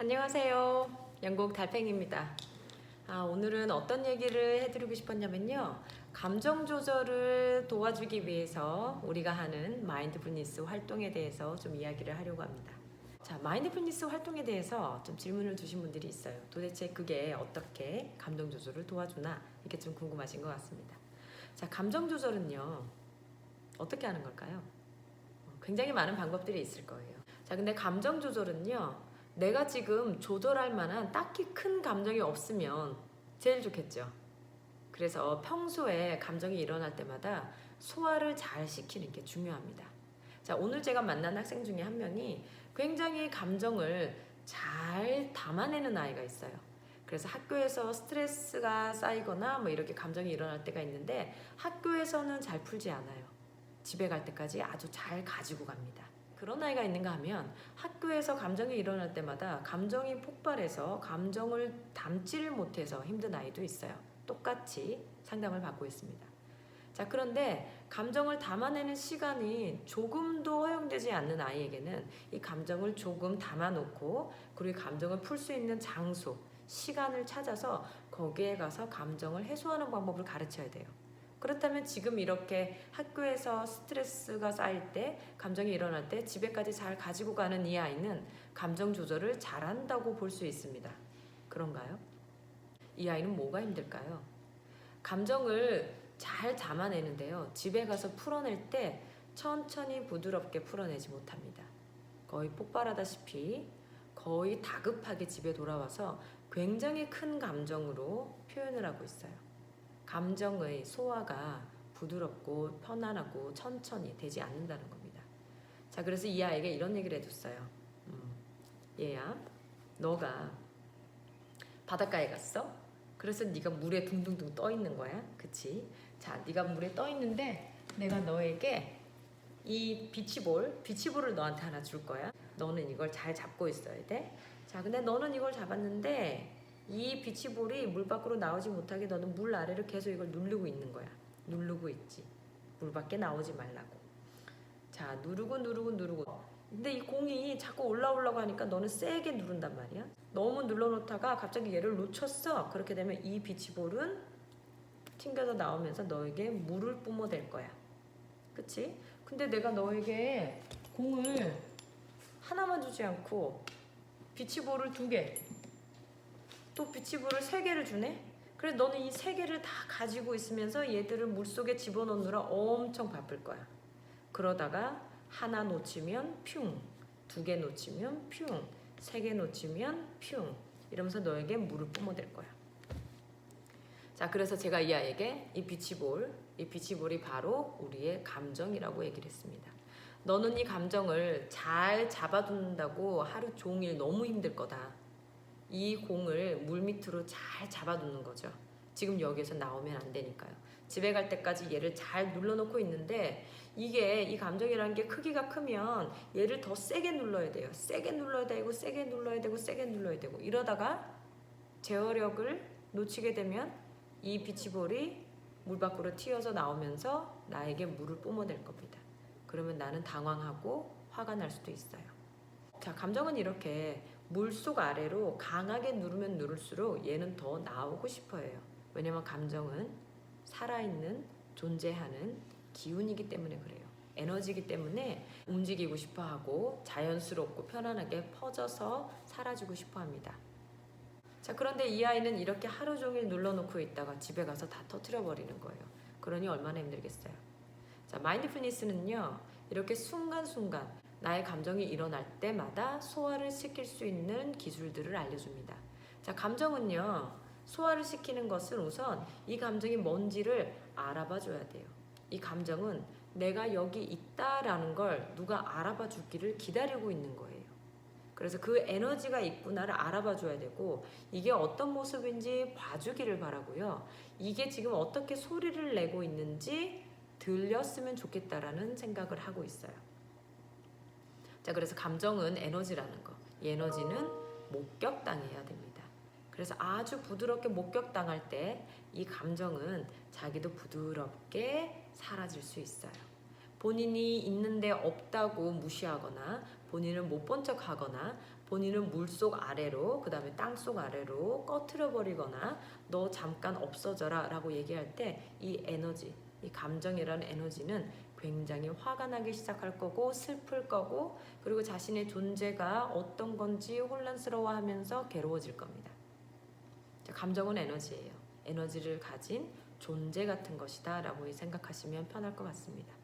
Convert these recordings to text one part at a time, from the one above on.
안녕하세요. 영국 달팽입니다. 아, 오늘은 어떤 얘기를 해드리고 싶었냐면요. 감정 조절을 도와주기 위해서 우리가 하는 마인드풀니스 활동에 대해서 좀 이야기를 하려고 합니다. 자, 마인드풀니스 활동에 대해서 좀 질문을 주신 분들이 있어요. 도대체 그게 어떻게 감정 조절을 도와주나 이게 좀 궁금하신 것 같습니다. 자, 감정 조절은요. 어떻게 하는 걸까요? 어, 굉장히 많은 방법들이 있을 거예요. 자, 근데 감정 조절은요. 내가 지금 조절할 만한 딱히 큰 감정이 없으면 제일 좋겠죠. 그래서 평소에 감정이 일어날 때마다 소화를 잘 시키는 게 중요합니다. 자, 오늘 제가 만난 학생 중에 한 명이 굉장히 감정을 잘 담아내는 아이가 있어요. 그래서 학교에서 스트레스가 쌓이거나 뭐 이렇게 감정이 일어날 때가 있는데 학교에서는 잘 풀지 않아요. 집에 갈 때까지 아주 잘 가지고 갑니다. 그런 아이가 있는가 하면 학교에서 감정이 일어날 때마다 감정이 폭발해서 감정을 담지를 못해서 힘든 아이도 있어요. 똑같이 상담을 받고 있습니다. 자, 그런데 감정을 담아내는 시간이 조금도 허용되지 않는 아이에게는 이 감정을 조금 담아놓고 그리고 이 감정을 풀 수 있는 장소, 시간을 찾아서 거기에 가서 감정을 해소하는 방법을 가르쳐야 돼요. 그렇다면 지금 이렇게 학교에서 스트레스가 쌓일 때, 감정이 일어날 때 집에까지 잘 가지고 가는 이 아이는 감정 조절을 잘한다고 볼 수 있습니다. 그런가요? 이 아이는 뭐가 힘들까요? 감정을 잘 담아내는데요. 집에 가서 풀어낼 때 천천히 부드럽게 풀어내지 못합니다. 거의 폭발하다시피 거의 다급하게 집에 돌아와서 굉장히 큰 감정으로 표현을 하고 있어요. 감정의 소화가 부드럽고 편안하고 천천히 되지 않는다는 겁니다. 자, 그래서 이 아이에게 이런 얘기를 해줬어요. 음, 얘야, 너가 바닷가에 갔어? 그래서 네가 물에 둥둥둥 떠 있는 거야, 그치? 자, 네가 물에 떠 있는데 내가 너에게 이 비치볼, 비치볼을 너한테 하나 줄 거야. 너는 이걸 잘 잡고 있어야 돼. 자, 근데 너는 이걸 잡았는데 이 비치볼이 물 밖으로 나오지 못하게 너는 물 아래를 계속 이걸 누르고 있는 거야. 누르고 있지. 물 밖에 나오지 말라고. 자, 누르고 누르고 누르고. 근데 이 공이 자꾸 올라오려고 하니까 너는 세게 누른단 말이야. 너무 눌러놓다가 갑자기 얘를 놓쳤어. 그렇게 되면 이 비치볼은 튕겨서 나오면서 너에게 물을 뿜어댈 거야. 그치? 근데 내가 너에게 공을 하나만 주지 않고 비치볼을 두 개, 또 비치볼을 세 개를 주네? 그래 너는 이 세 개를 다 가지고 있으면서 얘들을 물 속에 집어넣느라 엄청 바쁠 거야. 그러다가 하나 놓치면 퓨, 두 개 놓치면 퓨, 세 개 놓치면 퓨 이러면서 너에게 물을 뿜어댈 거야. 자, 그래서 제가 이 아이에게 이 비치볼, 이 비치볼이 바로 우리의 감정이라고 얘기를 했습니다. 너는 이 감정을 잘 잡아둔다고 하루 종일 너무 힘들 거다. 이 공을 물 밑으로 잘 잡아두는 거죠. 지금 여기에서 나오면 안 되니까요. 집에 갈 때까지 얘를 잘 눌러놓고 있는데 이게 이 감정이라는 게 크기가 크면 얘를 더 세게 눌러야 돼요. 세게 눌러야 되고 세게 눌러야 되고 세게 눌러야 되고 이러다가 제어력을 놓치게 되면 이 비치볼이 물 밖으로 튀어서 나오면서 나에게 물을 뿜어낼 겁니다. 그러면 나는 당황하고 화가 날 수도 있어요. 자, 감정은 이렇게 물속 아래로 강하게 누르면 누를수록 얘는 더 나오고 싶어 해요. 왜냐면 감정은 살아있는 존재하는 기운이기 때문에 그래요. 에너지이기 때문에 움직이고 싶어 하고 자연스럽고 편안하게 퍼져서 사라지고 싶어 합니다. 자, 그런데 이 아이는 이렇게 하루 종일 눌러놓고 있다가 집에 가서 다 터트려 버리는 거예요. 그러니 얼마나 힘들겠어요. 자, 마인드풀니스는요, 이렇게 순간순간 나의 감정이 일어날 때마다 소화를 시킬 수 있는 기술들을 알려줍니다. 자, 감정은요, 소화를 시키는 것은 우선 이 감정이 뭔지를 알아봐 줘야 돼요. 이 감정은 내가 여기 있다라는 걸 누가 알아봐 주기를 기다리고 있는 거예요. 그래서 그 에너지가 있구나를 알아봐 줘야 되고 이게 어떤 모습인지 봐주기를 바라고요. 이게 지금 어떻게 소리를 내고 있는지 들렸으면 좋겠다라는 생각을 하고 있어요. 자, 그래서 감정은 에너지라는 거. 이 에너지는 목격당해야 됩니다. 그래서 아주 부드럽게 목격당할 때 이 감정은 자기도 부드럽게 사라질 수 있어요. 본인이 있는데 없다고 무시하거나 본인을 못 본 척 하거나 본인은 물속 아래로 그 다음에 땅속 아래로 꺼트려 버리거나 너 잠깐 없어져라 라고 얘기할 때 이 에너지 이 감정이라는 에너지는 굉장히 화가 나기 시작할 거고 슬플 거고 그리고 자신의 존재가 어떤 건지 혼란스러워하면서 괴로워질 겁니다. 자, 감정은 에너지예요. 에너지를 가진 존재 같은 것이다 라고 생각하시면 편할 것 같습니다.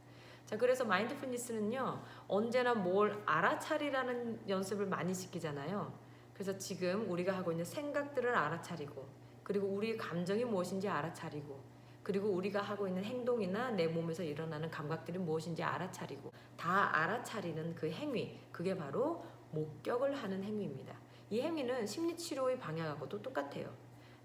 자, 그래서 마인드풀니스는요, 언제나 뭘 알아차리라는 연습을 많이 시키잖아요. 그래서 지금 우리가 하고 있는 생각들을 알아차리고, 그리고 우리의 감정이 무엇인지 알아차리고, 그리고 우리가 하고 있는 행동이나 내 몸에서 일어나는 감각들이 무엇인지 알아차리고, 다 알아차리는 그 행위, 그게 바로 목격을 하는 행위입니다. 이 행위는 심리치료의 방향하고도 똑같아요.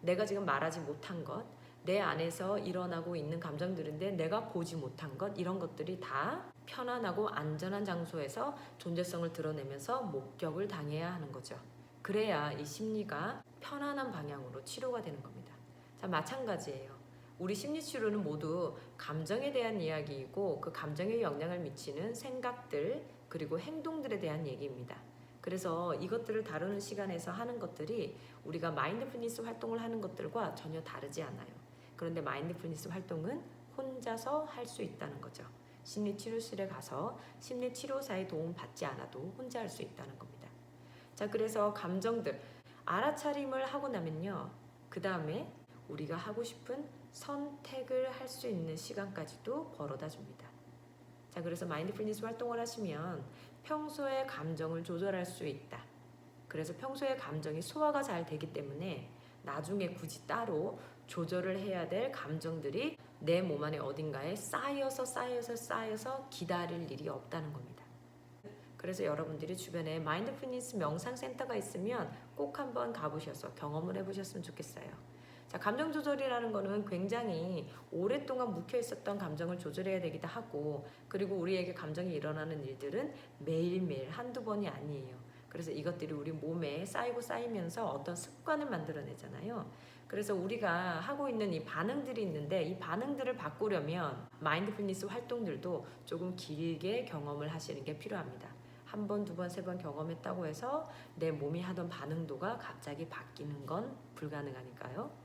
내가 지금 말하지 못한 것, 내 안에서 일어나고 있는 감정들인데 내가 보지 못한 것 이런 것들이 다 편안하고 안전한 장소에서 존재성을 드러내면서 목격을 당해야 하는 거죠. 그래야 이 심리가 편안한 방향으로 치료가 되는 겁니다. 자, 마찬가지예요. 우리 심리 치료는 모두 감정에 대한 이야기이고 그 감정에 영향을 미치는 생각들 그리고 행동들에 대한 얘기입니다. 그래서 이것들을 다루는 시간에서 하는 것들이 우리가 마인드풀니스 활동을 하는 것들과 전혀 다르지 않아요. 그런데 마인드풀니스 활동은 혼자서 할 수 있다는 거죠. 심리 치료실에 가서 심리 치료사의 도움 받지 않아도 혼자 할 수 있다는 겁니다. 자, 그래서 감정들 알아차림을 하고 나면요. 그 다음에 우리가 하고 싶은 선택을 할 수 있는 시간까지도 벌어다 줍니다. 자, 그래서 마인드풀니스 활동을 하시면 평소에 감정을 조절할 수 있다. 그래서 평소에 감정이 소화가 잘 되기 때문에 나중에 굳이 따로 조절을 해야 될 감정들이 내 몸 안에 어딘가에 쌓여서 쌓여서 쌓여서 기다릴 일이 없다는 겁니다. 그래서 여러분들이 주변에 마인드풀니스 명상 센터가 있으면 꼭 한번 가보셔서 경험을 해보셨으면 좋겠어요. 자, 감정 조절이라는 거는 굉장히 오랫동안 묵혀 있었던 감정을 조절해야 되기도 하고, 그리고 우리에게 감정이 일어나는 일들은 매일매일 한두 번이 아니에요. 그래서 이것들이 우리 몸에 쌓이고 쌓이면서 어떤 습관을 만들어내잖아요. 그래서 우리가 하고 있는 이 반응들이 있는데 이 반응들을 바꾸려면 마인드풀니스 활동들도 조금 길게 경험을 하시는 게 필요합니다. 한 번, 두 번, 세 번 경험했다고 해서 내 몸이 하던 반응도가 갑자기 바뀌는 건 불가능하니까요.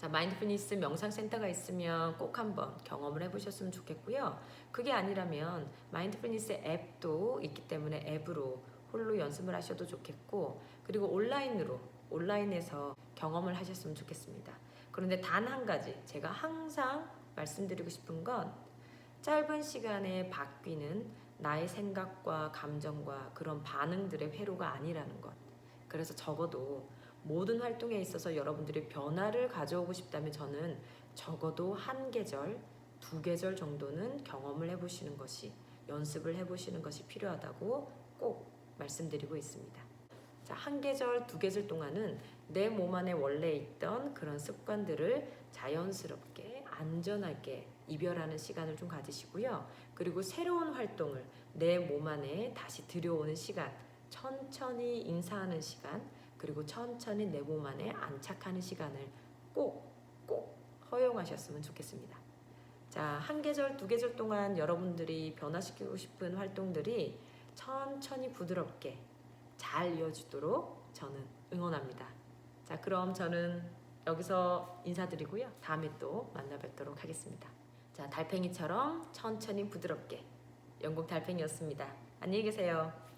자, 마인드풀니스 명상센터가 있으면 꼭 한번 경험을 해보셨으면 좋겠고요. 그게 아니라면 마인드풀니스 앱도 있기 때문에 앱으로 홀로 연습을 하셔도 좋겠고, 그리고 온라인으로, 온라인에서 경험을 하셨으면 좋겠습니다. 그런데 단 한 가지, 제가 항상 말씀드리고 싶은 건 짧은 시간에 바뀌는 나의 생각과 감정과 그런 반응들의 회로가 아니라는 것. 그래서 적어도 모든 활동에 있어서 여러분들이 변화를 가져오고 싶다면 저는 적어도 한 계절, 두 계절 정도는 경험을 해보시는 것이 연습을 해보시는 것이 필요하다고 꼭 말씀드리고 있습니다. 자, 한 계절, 두 계절 동안은 내 몸 안에 원래 있던 그런 습관들을 자연스럽게 안전하게 이별하는 시간을 좀 가지시고요. 그리고 새로운 활동을 내 몸 안에 다시 들여오는 시간, 천천히 인사하는 시간, 그리고 천천히 내 몸 안에 안착하는 시간을 꼭, 꼭 허용하셨으면 좋겠습니다. 자, 한 계절, 두 계절 동안 여러분들이 변화시키고 싶은 활동들이 천천히 부드럽게 잘 이어지도록 저는 응원합니다. 자, 그럼 저는 여기서 인사드리고요. 다음에 또 만나 뵙도록 하겠습니다. 자, 달팽이처럼 천천히 부드럽게 영국 달팽이였습니다. 안녕히 계세요.